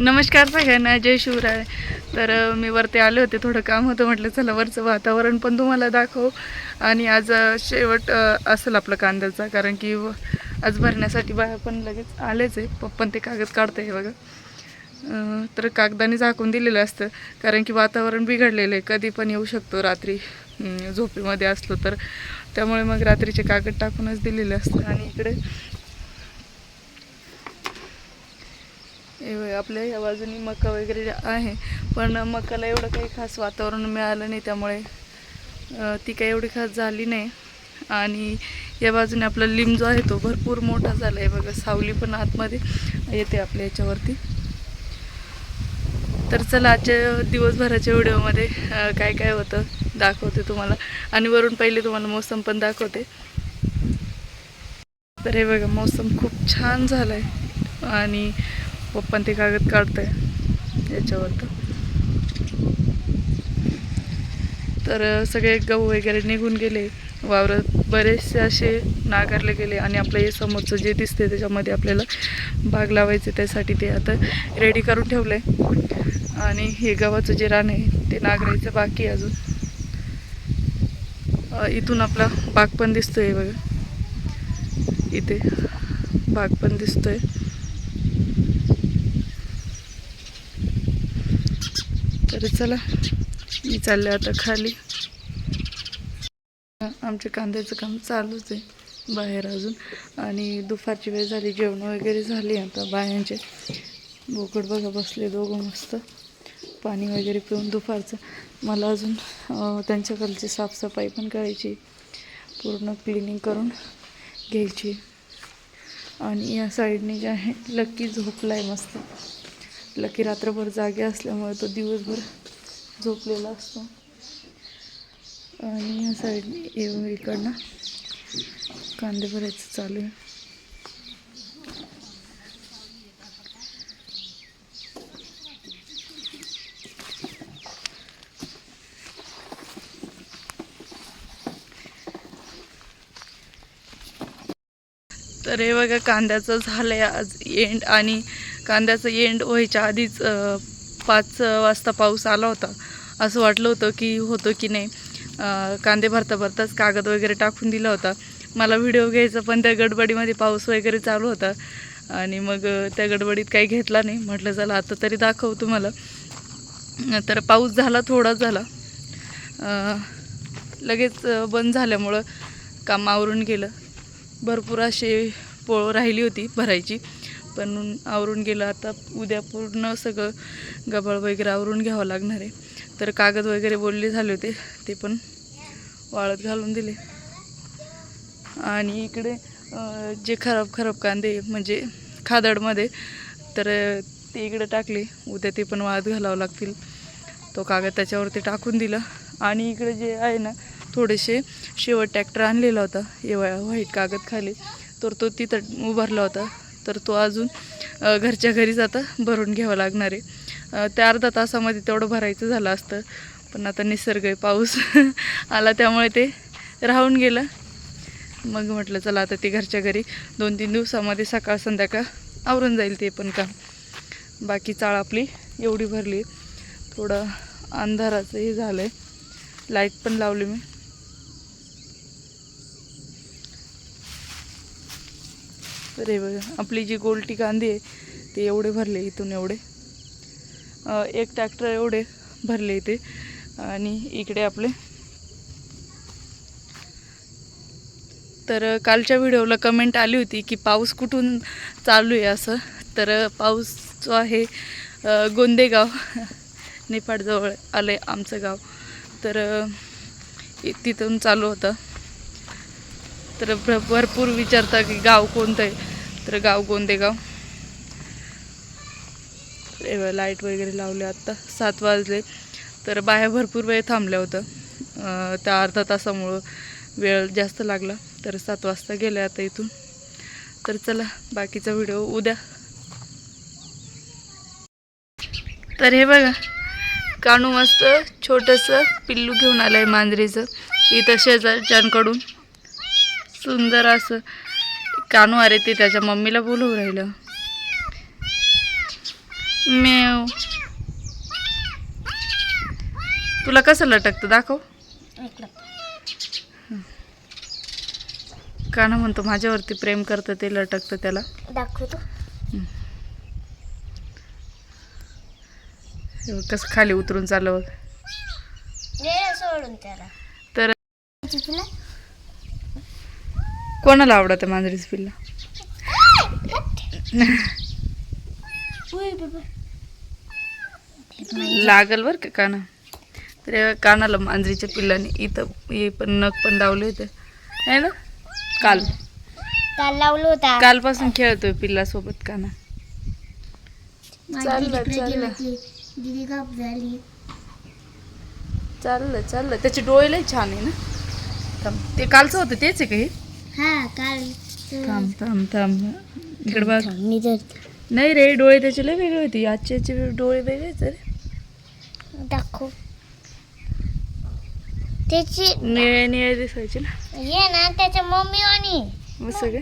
नमस्कार सगळ्यांना जय शिवराय. तर मी वरती आले होते थोडं काम होतं म्हटलं चला वरचं वातावरण पण तुम्हाला दाखव. आणि आज शेवट असेल आपलं कांद्याचा कारण की आज भरण्यासाठी बाया पण लगेच आलेच आहे. पप्पन ते कागद काढतं आहे बघा. तर कागदाने झाकून दिलेलं असतं कारण की वातावरण बिघडलेलं आहे. कधी पण येऊ शकतो रात्री झोपेमध्ये असलो तर. त्यामुळे मग रात्रीचे कागद टाकूनच दिलेले असतं आणि इकडे हे बघ, आपल्या या बाजूनी मका वगैरे आहे. पण मकाला एवढं काही खास वातावरण मिळालं नाही त्यामुळे ती काही एवढी खास झाली नाही. आणि या बाजूने आपला लिंब जो आहे तो भरपूर मोठा झाला आहे बघा सावली पण आतमध्ये येते आपल्या याच्यावरती. तर चला आजच्या दिवसभराच्या व्हिडिओमध्ये काय काय होतं दाखवते तुम्हाला. आणि वरून पहिले तुम्हाला मोसम पण दाखवते. तर हे बघा मोसम खूप छान झालं आहे आणि पप्पा ते कागद काढतंय याच्यावर तर. सगळे गहू वगैरे निघून गेले. वावरात बरेचसे असे नाकारले गेले आणि आपलं हे समोरचं जे दिसते त्याच्यामध्ये आपल्याला बाग लावायचे त्यासाठी ते आता रेडी करून ठेवलं आहे आणि हे गव्हाचं जे रान आहे ते नागरायचं बाकी आहे अजून. इथून आपला बाग पण दिसतोय बघा. इथे बाग पण दिसतोय. तर चला मी चालले आता खाली. आमच्या कांद्याचं काम चालूच आहे बाहेर अजून. आणि दुपारची वेळ झाली जेवण वगैरे झाली आता बायांचे. बोकड बघा बसले दोघं मस्त. पाणी वगैरे पिऊन दुपारचं. मला अजून त्यांच्याकडची साफसफाई पण करायची. पूर्ण क्लिनिंग करून घ्यायची. आणि या साईडने जे आहे लक्की झोपला आहे मस्त. लकी रात्रभर जागे असल्यामुळे तो दिवसभर झोपलेला असतो. आणि ह्या साईडने येऊन इकडनं कांदे भरायचं चालू आहे. तर हे बघा कांद्याचं झालं आहे आज एंड आणि कांद्याचं एंड व्हायच्या आधीच पाच वाजता पाऊस आला होता. असं वाटलं होतं की होतं की नाही. कांदे भरता भरताच कागद वगैरे टाकून दिला होता. मला व्हिडिओ घ्यायचा पण त्या गडबडीमध्ये पाऊस वगैरे चालू होता. आणि मग त्या गडबडीत काही घेतला नाही. म्हटलं चला आता तरी दाखव तुम्हाला. तर पाऊस झाला थोडाच झाला. लगेच बंद झाल्यामुळं काम आवरून गेलं. भरपूर असे पोळ राहिली होती भरायची. पण आवरून गेलं. आता उद्या पूर्ण सगळं गबाळ वगैरे आवरून घ्यावं लागणार आहे. तर कागद वगैरे बोलले झाले होते ते पण वाळत घालून दिले. आणि इकडे जे खराब खराब कांदे म्हणजे खादडमध्ये तर ते इकडे टाकले. उद्या ते पण वाळत घालावं लागतील. तो कागद त्याच्यावरती टाकून दिला. आणि इकडे जे आहे ना थोडेसे शेवट ट्रॅक्टर आणलेला होता. एव व्हाईट कागद खाली. तर तो तिथं उभारला होता. तर तो अजून घरच्या घरीच आता भरून घ्यावा लागणार आहे. त्या अर्धा तासामध्ये तेवढं भरायचं झालं असतं. पण आता निसर्ग आहे पाऊस आला त्यामुळे ते राहून गेलं. मग म्हटलं चला आता ते घरच्या घरी दोन तीन दिवसामध्ये सकाळ संध्याकाळ आवरून जाईल ते पण काम. बाकी चाळ आपली एवढी भरली. थोडं अंधाराचं हे झालं आहे लाइट पण लावली मी. तर हे बघा आपली जी गोलटी कांदी आहे ते एवढे भरले इथून एवढे. एक ट्रॅक्टर एवढे भरले इथे. आणि इकडे आपले. तर कालच्या व्हिडिओला कमेंट आली होती की पाऊस कुठून चालू आहे असं. तर पाऊस जो आहे गोंदेगाव नेपाळजवळ आलं आहे आमचं गाव. तर तिथून चालू होतं. तर भरपूर विचारता की गाव कोणतं आहे? तर गाव गोंदेगाव. एवढं लाइट वगैरे लावले आत्ता सात वाजले. तर बाया भरपूर वेळ थांबल्या होतं त्या अर्धा तासामुळं वेळ जास्त लागला. तर सात वाजता गेले आता इथून. तर चला बाकीचा व्हिडिओ उद्या. तर हे बघा कानू मस्त छोटंसं पिल्लू घेऊन आलं आहे मांजरीचं. इथं शेजारच्यांकडून. सुंदर असं कानू अरे ते त्याच्या मम्मीला बोलवू राहिलं. मेव. तुला कसं लटकतं दाखव. काना म्हणतो माझ्यावरती प्रेम करतं ते लटकतं त्याला. दाखवतो. कसं खाली उतरून चाललं बघ. दे सोडून त्याला. तर कोणाला आवडतं मांजरीच पिल्ला? लागल बरं का काना? तर कानाला मांजरीच्या पिल्लाने इथं हे पण नख पण लावले होते. है ना? काल. काल लावलं होता. कालपासून खेळतोय पिल्लासोबत काना. माझी चाललं, चाललं. चाललं चाललं. त्याचे डोळे लय छान आहे ना? ते कालचं होतं तेच आहे का हे काल थांब थांब थांब. इकडे बघ. मी जर नाही रे डोळे त्याचे लय वेगळे होते. आजचे याचे डोळे वेगळेच आहे रे. दाखव. त्याची निळे निळे दिसायचे ना. ये ना त्याच्या मम्मी आणि मग सगळे